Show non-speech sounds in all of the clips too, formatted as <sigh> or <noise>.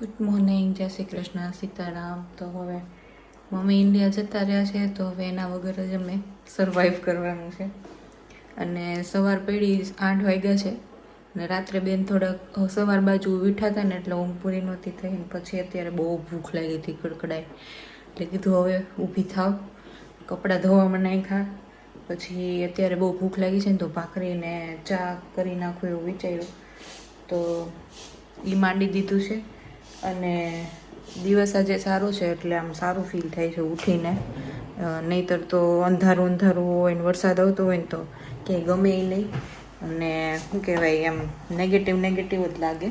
Good morning જય શ્રી કૃષ્ણ, સીતારામ. તો હવે મમ્મી ઇન્ડિયા જતા રહ્યા છે, તો હવે એના વગર જ અમે સર્વાઈવ કરવાનું છે. અને સવાર પડી આઠ વાગ્યા છે અને રાત્રે બેન થોડાક સવાર બાજુ વીઠા હતા ને એટલે ઊંઘ પૂરી નહોતી થઈ ને પછી અત્યારે બહુ ભૂખ લાગી હતી, કડકડાઈ. એટલે કીધું હવે ઊભી થાવ. કપડાં ધોવામાં નાખ્યા. પછી અત્યારે બહુ ભૂખ લાગી છે ને તો ભાખરીને ચા કરી નાખું એવું વિચાર્યું. તો એ માંડી દીધું છે. અને દિવસ આજે સારો છે એટલે આમ સારું ફીલ થાય છે ઉઠીને. નહીતર તો અંધારું અંધારું હોય ને વરસાદ આવતો હોય ને તો ક્યાંય ગમે એ નહીં. અને શું કહેવાય, એમ નેગેટિવ નેગેટિવ જ લાગે.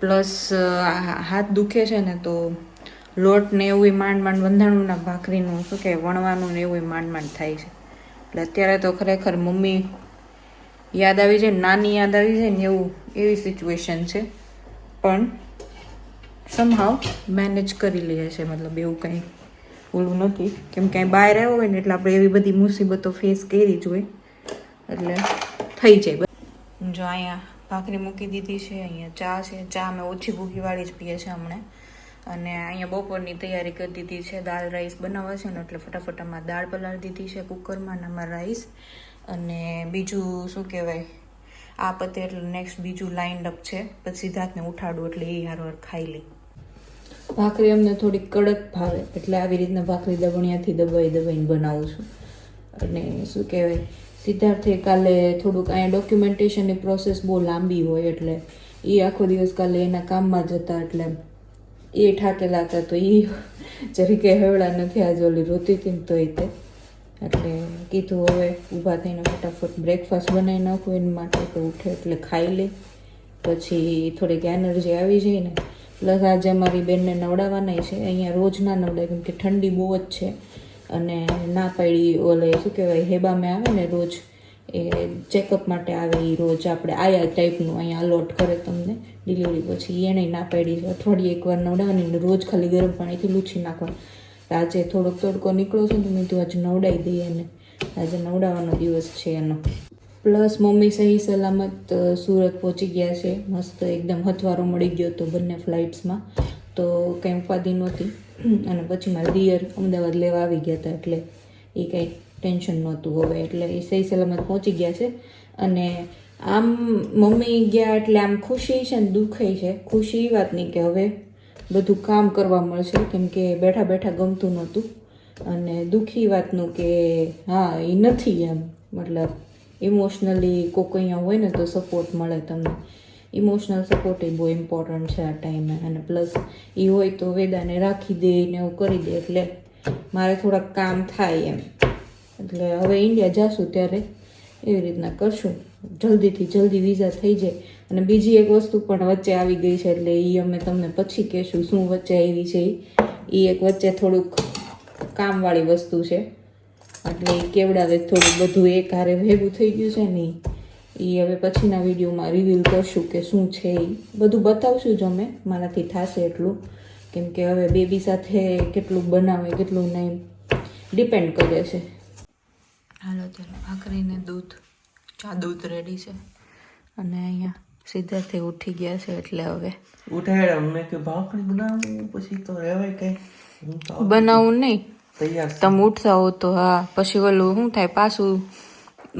પ્લસ હાથ દુખે છે ને તો લોટ ને એવું માંડ માંડ વંધાણુંના ભાખરીનું શું કહેવાય, વણવાનું ને એવું માંડ માંડ થાય છે. એટલે અત્યારે તો ખરેખર મમ્મી યાદ આવી જાય નાની યાદ આવી જાય ને એવું એવી સિચ્યુએશન છે. પણ સમહાવ મેનેજ કરી લઈએ છે. મતલબ એવું કંઈ ઓલું નથી. કેમ કે બહાર આવ્યો હોય ને એટલે આપણે એવી બધી મુસીબતો ફેસ કરી જ હોય. એટલે થઈ જાય જો અહીંયા ભાખરી મૂકી દીધી છે, અહીંયા ચા છે. ચા અમે ઓછી ભૂખીવાળી જ પીએ છે હમણાં. અને અહીંયા બપોરની તૈયારી કરી દીધી છે, દાળ રાઈસ બનાવવા છે ને એટલે ફટાફટ આમાં દાળ પલાળી દીધી છે કુકરમાં અને આમાં રાઈસ અને બીજું શું કહેવાય? આ પતે એટલે નેક્સ્ટ બીજું લાઇન્ડ અપ છે. પછી સિદ્ધાર્થને ઉઠાડું એટલે એ હારવાર ખાઈ લે ભાખરી અમને થોડી કડક ભાવે, એટલે આવી રીતના ભાખરી દબણિયાથી દબાઈ દબાઈને બનાવું છું. અને શું કહેવાય, સિદ્ધાર્થે કાલે થોડુંક અહીંયા ડોક્યુમેન્ટેશનની પ્રોસેસ બહુ લાંબી હોય, એટલે એ આખો દિવસ કાલે એના કામમાં જતા, એટલે એ ઠાકેલા હતા તો એ જરી કે હવળા નથી આજે ઓલી રોતી હતી તો તે. એટલે કીધું હવે ઊભા થઈને ફટાફટ બ્રેકફાસ્ટ બનાવી નાખું એના માટે, તો ઉઠે એટલે ખાઈ લે. પછી થોડીક એનર્જી આવી જાય ને પ્લસ આજે અમારી બેનને નવડાવવાના છે, અહીંયા રોજ ના નવડાય, કેમ કે ઠંડી બહુ જ છે અને ના પાડી ઓલે શું કહેવાય, હેબામે આવે ને રોજ, એ ચેકઅપ માટે આવે એ રોજ, આપણે આયા ટાઈપનું અહીંયા અલોટ કરે તમને ડિલિવરી પછી એને ના પાડી છે. અઠવાડિયે એકવાર નવડાવવાની રોજ ખાલી ગરમ પાણીથી લૂછી નાખવાનું. આજે થોડોક તડકો નીકળો છે તો મેં તું આજે નવડાવી દઈએ એને આજે નવડાવવાનો દિવસ છે એનો. પ્લસ મમ્મી સહી સલામત સુરત પહોંચી ગયા છે. મસ્ત એકદમ હથવારો મળી ગયો તો બંને ફ્લાઇટ્સમાં. તો કંઈ ઉપાધિ નહોતી. <clears throat> અને પછી મારા દિયર અમદાવાદ લેવા આવી ગયા હતા એટલે એ કંઈ ટેન્શન નહોતું હવે. એટલે એ સહી સલામત પહોંચી ગયા છે. અને આમ મમ્મી ગયા એટલે આમ ખુશી છે ને દુઃખે છે. ખુશી એ વાતની કે હવે બધું કામ કરવા મળશે. કેમ કે બેઠા બેઠા ગમતું નહોતું. અને દુઃખી વાતનું કે, હા એ નથી એમ. મતલબ ઇમોશનલી કોઈક અહીંયા હોય ને તો સપોર્ટ મળે તમને. ઇમોશનલ સપોર્ટ એ બહુ ઇમ્પોર્ટન્ટ છે આ ટાઈમે અને પ્લસ એ હોય તો વેદાને રાખી દે ને એવું કરી દે. એટલે મારે થોડાક કામ થાય એમ. એટલે હવે ઇન્ડિયા જાશું ત્યારે. એવી રીતના કરશું. જલ્દીથી જલ્દી વિઝા થઈ જાય. અને બીજી એક વસ્તુ પણ વચ્ચે આવી ગઈ છે એટલે એ અમે તમને પછી કહેશું શું વચ્ચે આવી છે. એ એક વચ્ચે થોડુંક કામવાળી વસ્તુ છે. એટલે કેવડાવે થોડું બધું એક હારે ભેગું થઈ ગયું છે ને એ હવે પછીના વિડીયોમાં રિવીલ કરશું કે શું છે એ બધું બતાવશું જ અમે મારાથી થશે એટલું. કેમ કે હવે બેબી સાથે કેટલું બનાવે કેટલું નહીં ડિપેન્ડ કરે છે. હાલો ત્યારે ભાખરીને દૂધ ચા દૂધ રેડી છે. અને અહીંયા સીધાથી ઉઠી ગયા છે એટલે હવે. ઉઠાડ્યા મેં કે ભાખરી બનાવું પછી તો રહેવાય કઈ? બનાવું નહીં. તમે ઉઠતા હો તો હા પછી ઓલું શું થાય પાછું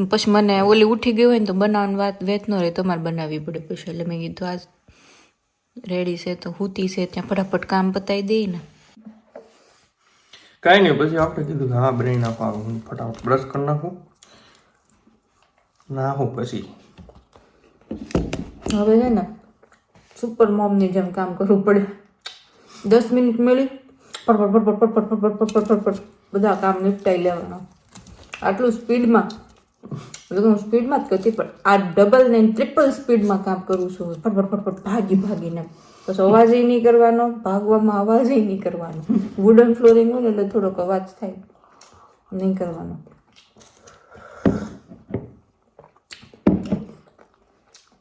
પછી મને ઓલી ઉઠી ગયું હોય ને તો બનાવવાની વાત વેત ન રહે તમારે બનાવવી પડે પછી. એટલે મેં કીધું આજ રેડી છે તો હુતી છે ત્યાં ફટાફટ કામ પતાવી દઈ ને. કાંઈ નહીં પછી આપણે કીધું કે હા બ્રેન નાખવા હું ફટાફટ બ્રશ કરી નાખું. નાખું પછી. હવે છે ને સુપર મોમની જેમ કામ કરવું પડે. દસ મિનિટ મળી. પટપટ પટપટ પટપટ પટપટ પટપટ બધા કામ નિપટાઈ લેવાના આટલું સ્પીડમાં એટલે હું સ્પીડમાં જ કરતી પણ આ ડબલ ને ટ્રિપલ સ્પીડમાં કામ કરું છું ફટફટ ફટફટ ભાગી ભાગીને બસ અવાજ નહીં કરવાનો ભાગવામાં અવાજ નહીં કરવાનો વુડન ફ્લોરિંગ હોય ને એટલે થોડોક અવાજ થાય નહીં કરવાનો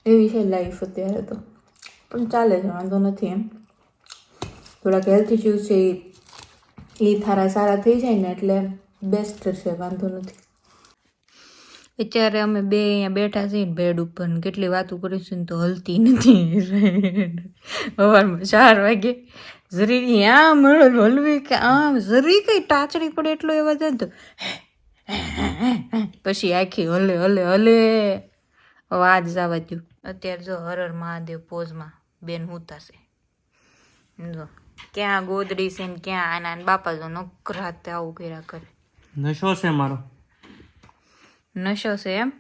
એવી છે લાઈફ અત્યારે તો પણ ચાલે છે વાંધો નથી એમ થોડાક હેલ્થ ઇસ્યુઝ છે એ એ થારા સારા થઈ જાય ને એટલે બેસ્ટ છે, વાંધો નથી. અત્યારે અમે બે અહીંયા બેઠા છીએ ને બેડ ઉપર કેટલી વાતો કરીશું ને તો હલતી નથી. સવારમાં ચાર વાગે જરી આમ હલવી કે આમ જરી કઈ ટાચડી પડે એટલો એવા જાય તો પછી આખી હલે હલે હલે અવાજ દ્યો. અત્યારે જો હરર મહાદેવ પોઝમાં બેન હુતાશે. જો. ક્યાં ગોદડી છે ને ક્યાં આના આના બાપા જો નકરાતે આવું કર્યા કરે. નશો છે મારો. નશો છે એમ?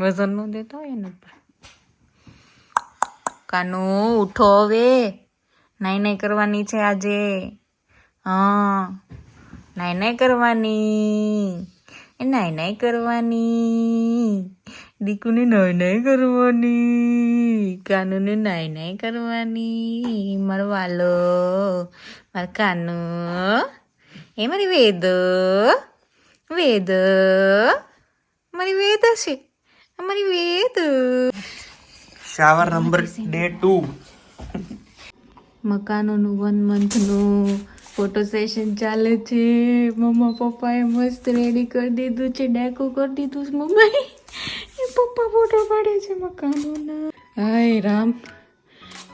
વજનનું દેતો હોય ને ઉપર કાનુ ઉઠો હવે. નાઈ નાઈ કરવાની છે આજે. હા. નાઈ નાઈ કરવાની. એ નાઈ નાઈ કરવાની. દીકુને નાઈ નાઈ કરવાની. કાનુને નાઈ નાઈ કરવાની. મારો વાલો મારો કાનુ. એ મારી વેદ. વેદ. મારી વેદ છે અમારી Ved. Shower number day two મકાનોનું one મંથનું ફોટો સેશન ચાલે છે. મમ્મા પપ્પાએ મસ્ત રેડી કરી દીધું છે. ડેકો કરી દીધું છે મમ્માએ. પપ્પા ફોટો પાડે છે મકાનોના. હાય રામ.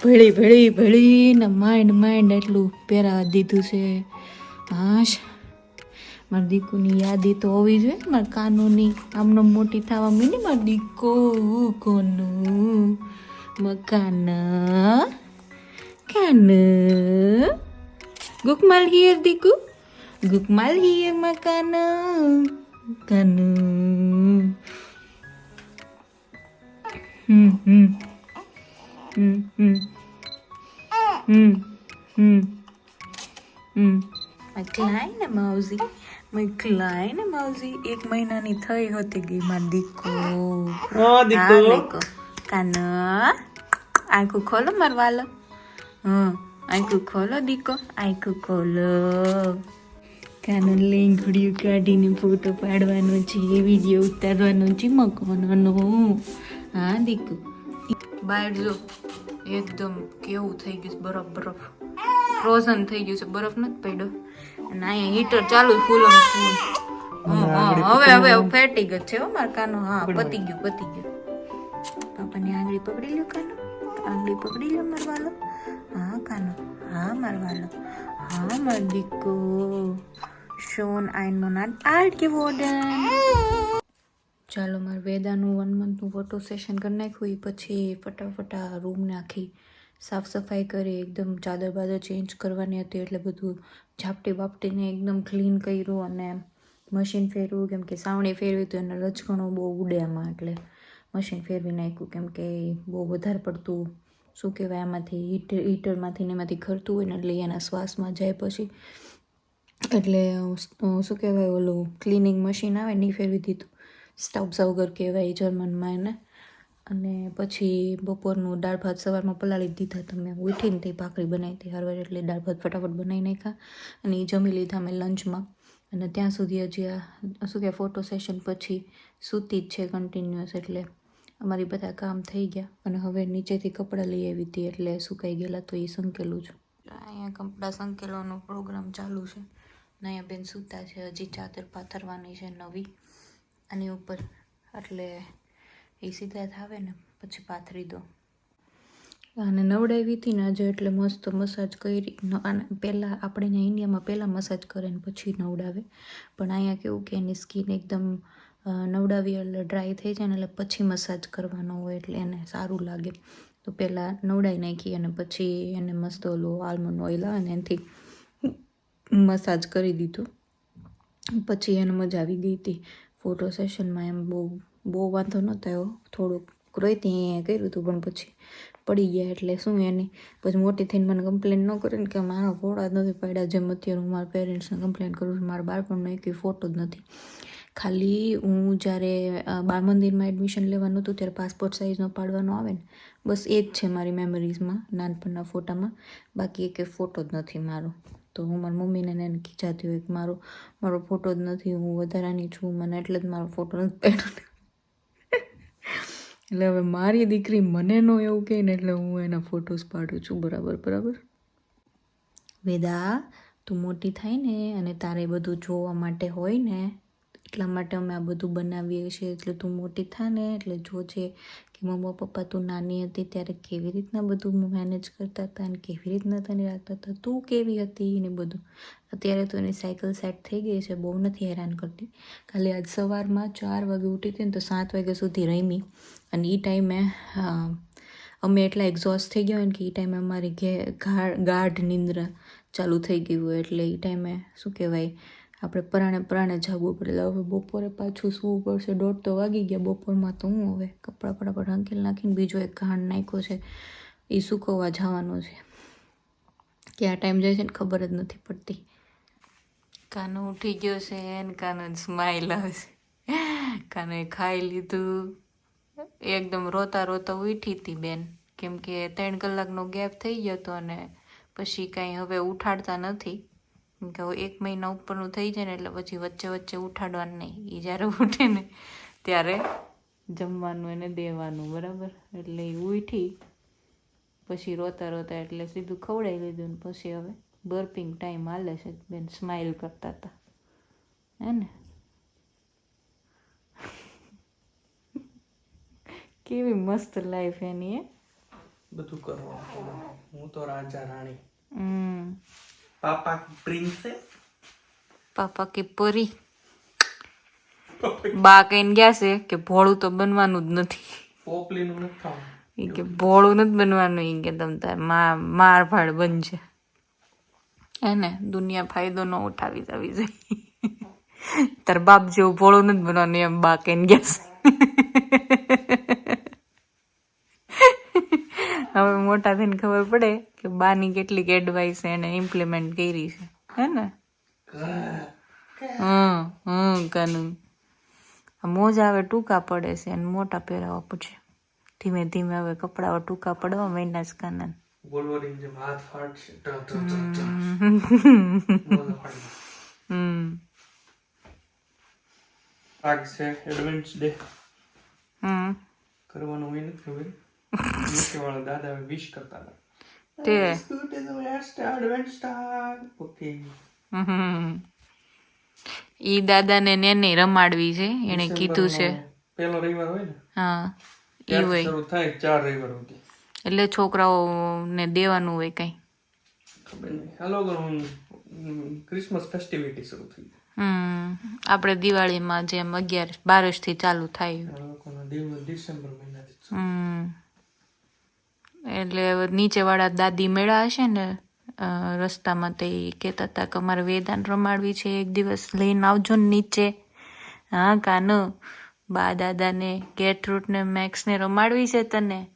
ભેળી ભેળી ભેળી, ને માઇન્ડ માઇન્ડ એટલું પહેરાવા દીધું છે. હાશ. મારા દીકુની યાદી તો હોવી જોઈએ મારા કાનૂની. આમનો મોટી થવા મીની મારા દીકો કોનું મકાન, કાન. ગુકમાલ હિયર દીકુ. ગુકમાલ હિયર મકાન, કાન. Kleine Mausie, mijn kleine Mausie. એક મહિનાની થઈ હતી ગઈ માર દીકો હા દીકો કાન? આંખું ખોલો મારવાલો હા આંખું ખોલો દીકો આંખું ખોલો. કાન લેંગડીયું કાઢીને ફોટો પાડવાનો છે વીડિયો ઉતારવાનો છે મકાનનો હા દીકો બહાર જો એકદમ કેવું થઈ ગયું છે બરફ બરફ. ફ્રોઝન થઈ ગયું છે બરફ નથી પડ્યો. અને અહીંયા હીટર ચાલુ ફૂલ ફૂલ હવે હવે હવે ફેટી ગયો છે હો મારા કાનો. હા પતી ગયું પતી ગયું. પાપાની આંગળી પકડી લ્યો કાનો. આંગળી પકડી લ્યો મારવાલો હા કાનો. હા મારવાલો હા માર દીકો શોન આઈન મોનાટ આર્ટ કે વોર્ડન ચાલો મારે વેદાનું વન મંથનું ફોટો સેશન કરી નાખ્યું એ પછી ફટાફટ આ રૂમ નાખી સાફ સફાઈ કરી, એકદમ ચાદર બાદર ચેન્જ કરવાની હતી, એટલે બધું ઝાપટી બાપટીને એકદમ ક્લીન કર્યું અને મશીન ફેરવું કેમ કે સાવણી ફેરવી તો એને રજકણો બહુ ઉડે આમાં, એટલે મશીન ફેરવી નાખ્યું, કેમ કે બહુ વધારે પડતું, શું કહેવાય, આમાંથી હીટર હીટરમાંથી ને એમાંથી ખરતું હોય ને એટલે એના શ્વાસમાં જાય પછી. એટલે શું કહેવાય, ઓલું ક્લિનિંગ મશીન આવે ને એ ફેરવી દીધું. સ્ટાઉપ સાવગર કહેવાય જર્મનમાં એને. અને પછી બપોરનું દાળ ભાત સવારમાં પલાળી દીધા તમે ઉઠીને તે ભાખરી બનાવી હતી. હરવાર એટલે દાળ ભાત ફટાફટ બનાવી નાખ્યા અને એ જમી લીધા મેં લંચમાં. અને ત્યાં સુધી હજી આ શું કહેવાય ફોટો સેશન પછી સૂતી જ છે કન્ટિન્યુઅસ એટલે અમારી બધા કામ થઈ ગયા. અને હવે નીચેથી કપડાં લઈ આવી હતી એટલે સુકાઈ ગયેલા તો એ સંકેલું છું અહીંયા કપડાં સંકેલવાનો પ્રોગ્રામ ચાલુ છે. અને અહીંયા બેન સૂતા છે. હજી ચાદર પાથરવાની છે નવી. આની ઉપર. એટલે એ સીધા થાવે ને, પછી પાથરી દો. અને નવડાવી હતી ને આજે એટલે મસ્ત મસાજ કરી. પહેલાં આપણે અહીંયા ઇન્ડિયામાં પહેલાં મસાજ કરે ને પછી નવડાવે. પણ અહીંયા કેવું કે એની સ્કિન એકદમ નવડાવી એટલે ડ્રાય થઈ જાય ને એટલે પછી મસાજ કરવાનો હોય એટલે એને સારું લાગે. તો પહેલાં નવડાવી નાખી અને પછી એને મસ્ત ઓલું આલમંડ ઓઇલ આવે ને એનાથી મસાજ કરી દીધું. પછી એને મજા આવી ગઈ હતી. ફોટો સેશનમાં એમ બહુ બહુ વાંધો નહોતો આવ્યો થોડુંક રોઈતી એ કર્યું હતું પણ પછી પડી ગયા એટલે શું એની. પછી મોટી થઈને મને કમ્પ્લેન ન કરે ને કે મારા ફોટા જ નથી પાડ્યા જેમ અત્યારે હું મારા પેરેન્ટ્સને કમ્પ્લેન કરું છું. મારા બાળપણનો એક ફોટો જ નથી. ખાલી હું જ્યારે બાળ મંદિરમાં એડમિશન લેવાનું હતું ત્યારે પાસપોર્ટ સાઇઝનો પાડવાનો આવે ને, બસ એ જ છે મારી મેમરીઝમાં નાનપણના ફોટામાં બાકી એક ફોટો જ નથી મારો. તો હું મારી મમ્મીને એને ખીચાતી હોય કે મારો મારો ફોટો જ નથી, હું વધારાની છું, મને એટલે જ મારો ફોટો નથી પહેર્યો એટલે હવે મારી દીકરી મને નો એવું કહે ને એટલે હું એના ફોટોસ પાડું છું, બરાબર બરાબર? વેદા, તું મોટી થાય ને અને તારે બધું જોવા માટે હોય ને એટલા માટે અમે આ બધું બનાવીએ છીએ. એટલે તું મોટી થા ને, એટલે જોજે કે મમ્મા પપ્પા તું નાની હતી ત્યારે કેવી રીતના બધું મેનેજ કરતા હતા અને કેવી રીતના તને રાખતા હતા, તું કેવી હતી ને બધું. અત્યારે તો એની સાયકલ સેટ થઈ ગઈ છે, બહુ નથી હેરાન કરતી. ખાલી આજ સવારમાં ચાર વાગે ઉઠી હતી ને તો સાત વાગ્યા સુધી રમી. અને એ ટાઈમે અમે એટલા એક્ઝોસ્ટ થઈ ગયા હોય ને કે એ ટાઈમે અમારી ગાઢ નિંદ્રા ચાલુ થઈ ગયું હોય. એટલે એ ટાઈમે શું કહેવાય આપણે પરાણે પરાણે જાગવું પડે. હવે બપોરે પાછું સૂવું પડશે. દોઢ તો વાગી ગયા બપોરમાં તો હું હવે કપડાં ફટાફટ હંકેલ નાખીને બીજો એક ઘાણ નાખ્યો છે. એ સૂકવવા જવાનો છે. કે આ ટાઈમ જાય છે ને ખબર જ નથી પડતી. કાનો ઉઠી ગયો છે ને કાનો સ્માઈલ આવશે. કાનો ખાઈ લીધું. એકદમ રોતા રોતા ઉઠી હતી બેન. કેમ કે ત્રણ કલાકનો ગેપ થઈ ગયો હતો અને પછી કાંઈ હવે ઉઠાડતા નથી. કે એક મહિના ઉપરનું થઈ જાય ને એટલે પછી વચ્ચે વચ્ચે ઉઠાડવાનું નહીં. એ જ્યારે ઉઠે ને ત્યારે જમવાનું એને દેવાનું બરાબર? એટલે એ ઉઠી પછી રોતા રોતા એટલે સીધું ખવડાવી લીધું ને પછી હવે બર્પિંગ ટાઈમ હાલે છે બેન સ્માઇલ કરતા હતા. હે ને? કેવી મસ્ત લાઈફ એની એ બધું કરવાનું હું તો રાજા રાણી. હમ. પાપા પ્રિન્સેસ પાપા કે પરી બા કહીને ગયા છે કે ભોળું તો બનવાનું જ નથી. પોપલીનું નથી ખાવાનું. કે ભોળું નથી બનવાનું એ કે તમ તાર માર ભાડ બનશે એને દુનિયા ફાયદો ન ઉઠાવી જવી જોઈએ તાર બાપ જેવું ભોળું નથી બનવાનું એમ બા કહીને ગયા છે. હવે મોટા થઈને ખબર પડે કે બાની કેટલીક એડવાઇસ એને ઇમ્પ્લિમેન્ટ કરી છે. હે ને? હમ હમ કાનું આ મોજા હવે ટૂંકા પડે છે અને મોટા પહેરાવા પૂછે. ધીમે ધીમે હવે કપડાઓ ટૂંકા પડવા મહિના છે કાનન. <laughs> કરવાનું હોય નથી ખબર. દાદા વિશ કરતા હતા. તે. એડવેન્સ ઓકે હમ. ઈ દાદાને ને રમાડવી છે એને કીધું છે. પેલો રવિવાર હોય ને? હા ઈ હોય. શરૂ થાય ચાર રવિવાર સુધી. એટલે છોકરાઓને દેવાનું હોય કઈ. ખબર નહીં. ક્રિસમસ ફેસ્ટિવિટી શરૂ થઈ હમ આપણે દિવાળીમાં જેમ અગિયાર બારસથી ચાલુ થાય. ડિસેમ્બર મહિનાથી હમ. એટલે નીચેવાળા દાદી મેળા હશે ને રસ્તામાં તે કહેતા હતા કે અમારે વેદાન રમાડવી છે, એક દિવસ લઈને આવજો ને નીચે. હા, કાનો? બા દાદાને, ગેટરૂટને, મેક્સને રમાડવી છે તને?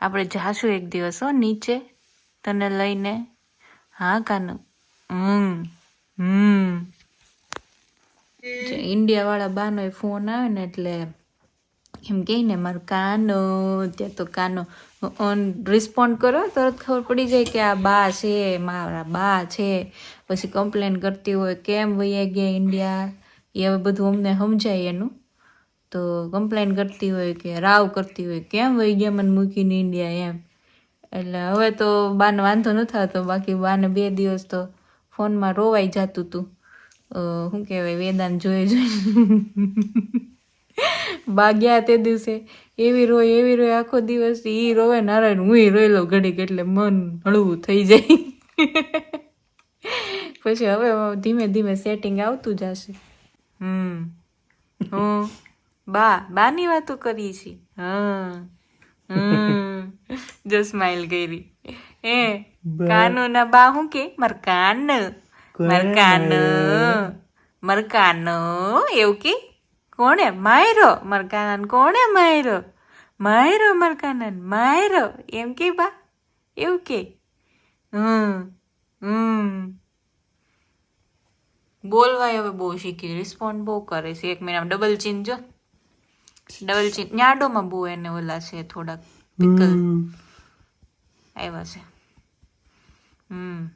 આપણે જાશું એક દિવસ, હો, નીચે તને લઈને. હા, કાનો? હમ હમ. ઇન્ડિયાવાળા બાનો ફોન આવે ને એટલે એમ કહે ને મારું કાનો, ત્યાં તો કાનો, ઓન રિસ્પોન્ડ કરો, તરત ખબર પડી જાય કે આ બા છે, મારા બા છે. પછી કમ્પ્લેન કરતી હોય, કેમ વૈયા ગયા ઇન્ડિયા એ હવે બધું અમને સમજાય એનું. તો કમ્પ્લેન કરતી હોય કે, રાવ કરતી હોય, કેમ વહી ગયા મને મૂકીને ઇન્ડિયા એમ. એટલે હવે તો બાને વાંધો ન થતો, બાકી બાને બે દિવસ તો ફોનમાં રોવાઈ જતું હતું શું કહેવાય વેદાન જોઈ જોઈ બા તે દિવસે. એવી રોય એવી રોય આખો દિવસ એ રોવે નારાયણ હું રોયેલો ઘડીક એટલે મન હળવું થઈ જાય. પછી હવે ધીમે ધીમે સેટિંગ આવતું જશે. હમ. હું બા બાની વાતો કરી છે હા. હમ. જો સ્માઈલ કરી. એ કાનો ના બા હું કે? માર કાન. માર કાન. માર કાન. એવું કે? કોણે? માયરો. મરકાનન કોણે માયરો? માયરો મરકાનન માયરો. એમ કે બા. એવું કે. હમ હમ. બોલવાય હવે બહુ શીખી. રિસ્પોન્ડ બહુ કરે છે. એક મહિનામાં ડબલ ચીન જો. ડબલ ચીન ન્યાડોમાં બહુ એને ઓલા છે થોડાક પિકલ આવ્યા છે. હમ.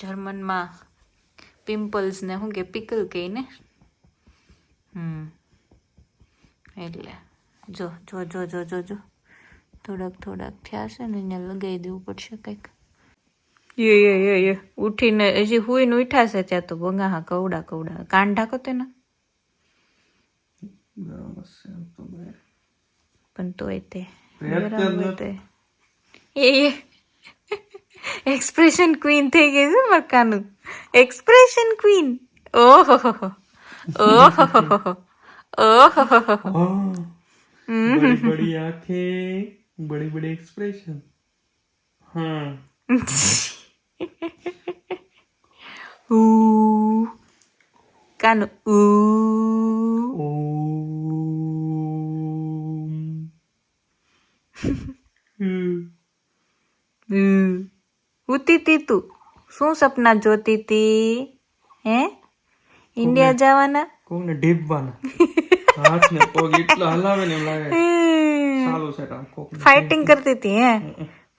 જર્મનમાં પિમ્પલ્સ ને શું કે પિકલ કહીને? ને હમ. એટલે જો જો જો જો જો જો. થોડાક થોડાક થયા છે ને અહીંયા લગાવી દેવું પડશે કંઈક. યે યે યે યે ઉઠીને હજી હુઈને ઉઠાશે ત્યાં તો બંગા હા કવડા કવડા. કાન ઢાકો તેના? છે પણ તોય તે બરાબર એ એક્સપ્રેશન ક્વીન થઈ ગઈ છે મકાનું એક્સપ્રેશન ક્વીન ઓહો ઓહો ઓહો બડી બડી આંખે બડી બડી એક્સપ્રેશન હા u kan ઉતી તી તું શું સપના જોતી તી હે ઇન્ડિયા જવાના? કોને ઢીબવાના હાથ ને પગ એટલા હલાવે ને એમ લાગે સારું છે કોક ફાઇટિંગ કરતી હતી હે?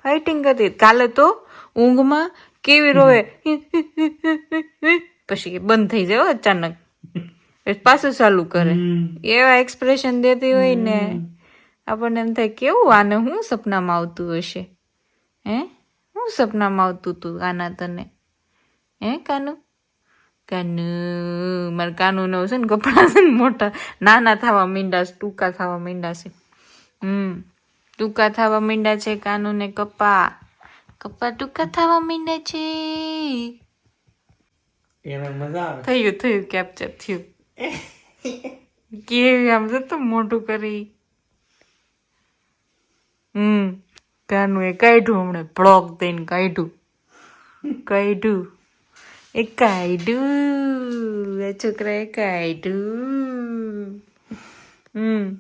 ફાઇટિંગ કરતી કાલે તો ઊંઘમાં કેવી રોવે? પછી બંધ થઈ જાય અચાનક. પાછું ચાલુ કરે. એવા એક્સપ્રેશન દેતી હોય ને આપણને એમ થાય કેવું આને હું સપનામાં આવતું હશે? હે? હું સપનામાં આવતું તું આના તને? હે કાનુ? કાનુ મારે કાનુ છે ને કપડા છે ને મોટા નાના થવા મીંડા છે ટૂંકા થવા મીંડા છે. હમ ટૂંકા થવા મીંડા છે કાનુ ને કપા. કપા ટૂંકા થવા મીંડા છે. થયું થયું કેપ્ચર થયું. કેવી આમ તો મોટું કરી. હમ કાનુ એ કાઢ્યું હમણાં બ્લોક દઈને કાઢ્યું. કાઢ્યું. એ કાઢ્યું આ છોકરાએ કાઢ્યું હમ.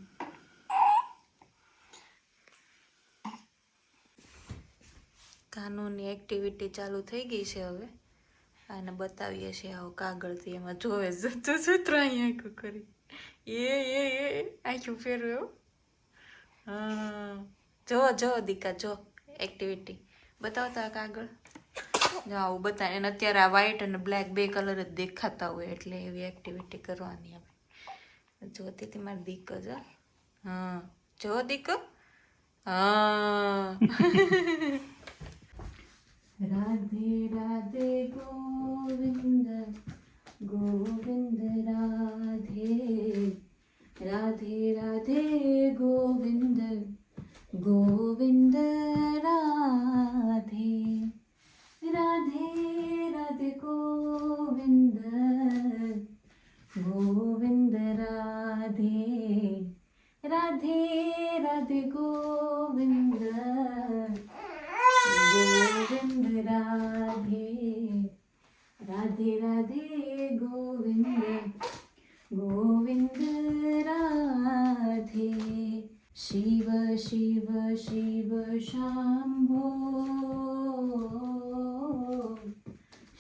કાનૂની એક્ટિવિટી ચાલુ થઈ ગઈ છે હવે. આને બતાવીએ છીએ આવો કાગળથી એમાં જોવે જતો સૂત્ર અહીંયા કરી. એ એ એ આખું ફેરવ્યો હા. જો જો, દીકા, જો. એક્ટિવિટી બતાવતા કાગળ. આવું બતાવે અને અત્યારે આ વ્હાઈટ અને બ્લેક બે કલર જ દેખાતા હોય એટલે એવી એક્ટિવિટી કરવાની આપણે જોતી હતી મારી દીક જ, હા. જો દીક હા. Radhe Radhe Govind Govind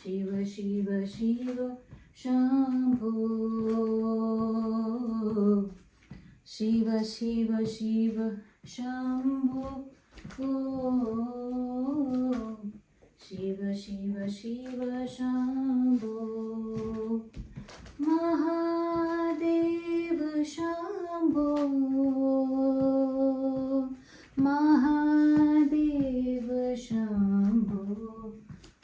Shiva, Shiva, Shiva, Shambho. Shiva, Shiva, Shiva, Shambho. Shiva, Shiva, Shiva, Shambho. Mahadeva, Shambho. Mahadeva, Shambho.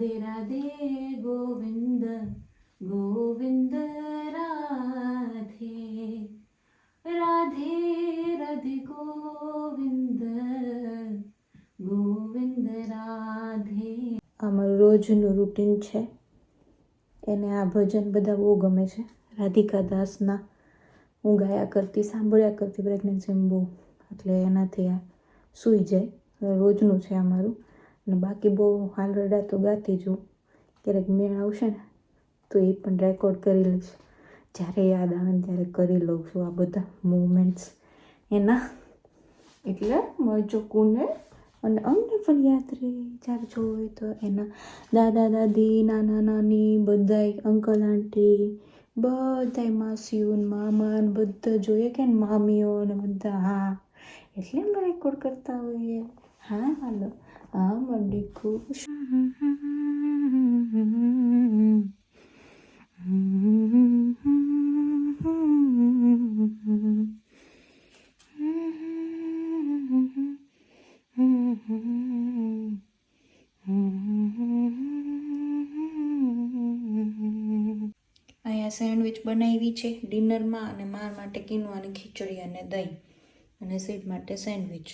Radhe Radhe Govind Govind Radhe Radhe Radhe Govind Govind Radhe અમારું રોજનું રૂટીન છે, એને આ ભજન બધા બહુ ગમે છે. રાધિકા દાસના હું ગાયા કરતી, સાંભળ્યા કરતી પ્રેગ્નન્સીમાં બહુ, એટલે એનાથી આ સૂઈ જાય. રોજનું છે અમારું. અને બાકી બહુ હાલ રડા તો ગાતી છું ક્યારેક મેળ આવશે ને, તો એ પણ રેકોર્ડ કરી લઈશ. જ્યારે યાદ આવે ને ત્યારે કરી લઉં છું આ બધા મુમેન્ટ્સ એના, એટલે મજકુને અને અમને પણ યાદ રહે. જ્યારે જોવે તો એના, દાદા, દાદી, નાના, નાની, બધાય અંકલ આંટી બધાય માસીઓ મામા બધા જોઈએ કે મામીઓ ને બધા, હા, એટલે અમે રેકોર્ડ કરતા હોઈએ. હા, હાલો. હા મંડી ખુશ અહીંયા સેન્ડવિચ બનાવી છે ડિનરમાં અને માર માટે કિનવાની ખીચડી અને દહીં. અને સીડ માટે સેન્ડવિચ.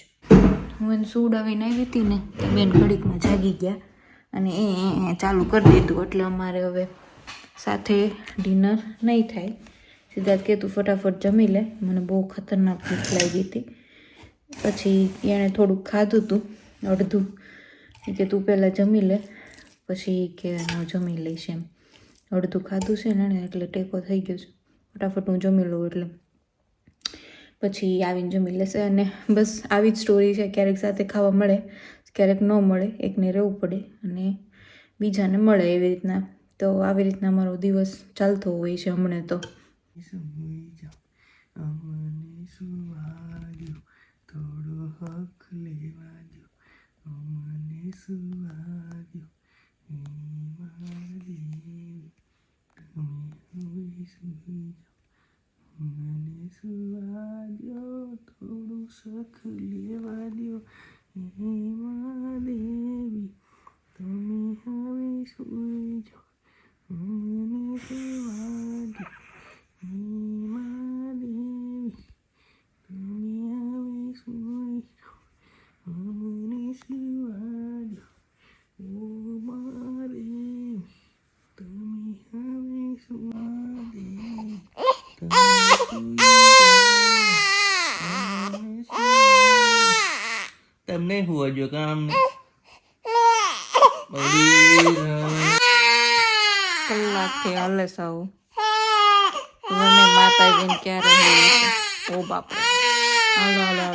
હું એને સુડાવીને આવી હતી ને, તો બેન ઘડીકમાં જાગી ગયા અને એ ચાલુ કરી દીધું. એટલે અમારે હવે સાથે ડિનર નહીં થાય. સિદ્ધાર્થ કે તું ફટાફટ જમી લે. મને બહુ ખતરનાક ભૂખ લાગી હતી. પછી એણે થોડુંક ખાધું હતું અડધું. કે, તું પહેલાં જમી લે. પછી કે, હું જમી લઈશ. એમ. અડધું ખાધું છે ને એટલે ટેકો થઈ ગયો છે. ફટાફટ હું જમી લઉં એટલે. પછી આવીને જમી લેશે અને બસ આવી જ સ્ટોરી છે, ક્યારેક સાથે ખાવા મળે, ક્યારેક ન મળે, એકને રહેવું પડે અને બીજાને મળે એવી રીતના. તો આવી રીતના અમારો દિવસ ચાલતો હોય છે હમણાં તો. સુઈ મને સુવા દો થોડું સખ લેવા દો હે મહાદેવી તમે હવે સુઈ જાઓ. Ah, hombre.